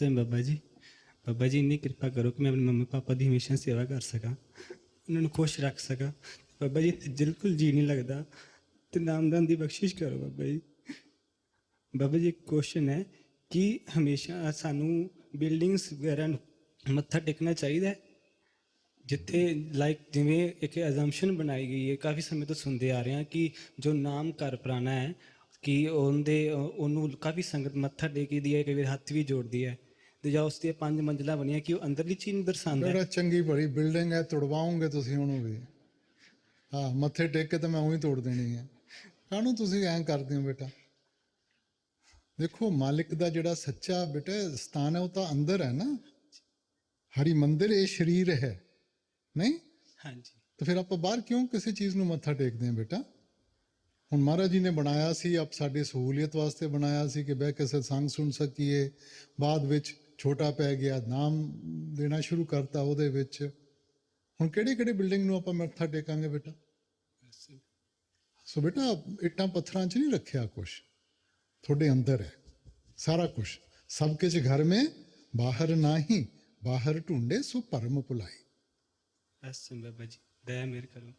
ਨਮਸਤੇ ਬਾਬਾ ਜੀ ਬਾਬਾ ਜੀ ਇੰਨੀ ਕਿਰਪਾ ਕਰੋ ਕਿ ਮੈਂ ਆਪਣੇ ਮੰਮੀ ਪਾਪਾ ਦੀ ਹਮੇਸ਼ਾ ਸੇਵਾ ਕਰ ਸਕਾਂ ਉਹਨਾਂ ਨੂੰ ਖੁਸ਼ ਰੱਖ ਸਕਾਂ ਬਾਬਾ ਜੀ ਬਿਲਕੁਲ ਜੀ ਨਹੀਂ ਲੱਗਦਾ ਤੇ ਨਾਮਦਾਨ ਦੀ ਬਖਸ਼ਿਸ਼ ਕਰੋ ਬਾਬਾ ਜੀ ਬਾਬਾ ਜੀ ਕੁਐਸਚਨ ਹੈ ਕਿ ਹਮੇਸ਼ਾ ਸਾਨੂੰ ਬਿਲਡਿੰਗਸ ਵਗੈਰਾ ਨੂੰ ਮੱਥਾ ਟੇਕਣਾ ਚਾਹੀਦਾ ਹੈ ਜਿੱਥੇ ਲਾਈਕ ਜਿਵੇਂ ਇੱਕ ਅਜ਼ੰਪਸ਼ਨ ਬਣਾਈ ਗਈ ਹੈ ਕਾਫੀ ਸਮੇਂ ਤੋਂ ਸੁਣਦੇ ਆ ਰਹੇ ਹਾਂ ਕਿ ਜੋ ਨਾਮ ਘਰ ਪੁਰਾਣਾ ਹੈ ਕਿ ਉਹਦੇ ਉਹਨੂੰ ਕਾਫੀ ਸੰਗਤ ਮੱਥਾ ਟੇਕਦੀ ਹੈ ਕਈ ਵਾਰ ਹੱਥ ਵੀ ਜੋੜਦੀ ਹੈ ਤੇ ਜਾਂ ਉਸ ਪੰਜ ਮੰਜ਼ਲਾਂ ਬਣੀਆਂ ਕਿ ਉਹ ਅੰਦਰਲੀ ਚੀਜ਼ ਨੂੰ ਦਰਸਾਉਂਦਾ ਹੈ। ਬੜਾ ਚੰਗੀ ਬੜੀ ਬਿਲਡਿੰਗ ਹੈ ਤੁੜਵਾਉਂਗੇ ਤੁਸੀਂ ਉਹਨੂੰ ਵੀ। ਹਾਂ ਮੱਥੇ ਟੇਕ ਕੇ ਤਾਂ ਮੈਂ ਉਹੀ ਤੋੜ ਦੇਣੀ ਹੈ। ਕਾਹਨੂੰ ਤੁਸੀਂ ਐਂ ਕਰਦੇ ਹੋ ਬੇਟਾ? ਦੇਖੋ ਮਾਲਿਕ ਦਾ ਜਿਹੜਾ ਸੱਚਾ ਬੇਟਾ ਸਥਾਨ ਹੈ ਉਹ ਤਾਂ ਅੰਦਰ ਹੈ ਨਾ। ਹਰੀ ਮੰਦਿਰ ਇਹ ਸ਼ਰੀਰ ਹੈ। ਨਹੀਂ? ਹਾਂਜੀ। ਤਾਂ ਫਿਰ ਆਪਾਂ ਬਾਹਰ ਕਿਉਂ ਕਿਸੇ ਚੀਜ਼ ਨੂੰ ਮੱਥਾ ਟੇਕਦੇ ਹਾਂ ਬੇਟਾ? ਹੁਣ ਮਹਾਰਾਜ ਜੀ ਨੇ ਬਣਾਇਆ ਸੀ ਆਪ ਸਾਡੀ ਸਹੂਲੀਅਤ ਵਾਸਤੇ ਬਣਾਇਆ ਸੀ ਕਿ ਬਹਿ ਕੇ ਸਤਸੰਗ ਸੁਣ ਸਕੀਏ। ਬਾਅਦ ਵਿੱਚ ਛੋਟਾ ਪੈ ਗਿਆ, ਨਾਮ ਦੇਣਾ ਸ਼ੁਰੂ ਕਰਤਾ ਉਹਦੇ ਵਿੱਚ। ਹੁਣ ਕਿਹੜੀ ਕਿਹੜੀ ਬਿਲਡਿੰਗ ਨੂੰ ਆਪਾਂ ਮੱਥਾ ਟੇਕਾਂਗੇ ਬੇਟਾ? ਸੋ ਬੇਟਾ, ਇੱਟਾਂ ਪੱਥਰਾਂ 'ਚ ਨਹੀਂ ਰੱਖਿਆ ਕੁਛ। ਤੁਹਾਡੇ ਅੰਦਰ ਹੈ, ਸਾਰਾ ਕੁਛ। ਸਭ ਕੁਝ ਘਰ में ਬਾਹਰ ਨਹੀਂ, ਬਾਹਰ ਢੂੰਡੇ ਸੋ ਪਰਮ ਭੁਲਾਈ। ਬਸ ਬਾਬਾ ਜੀ ਦਇਆ ਮੇਰ ਕਰੋ।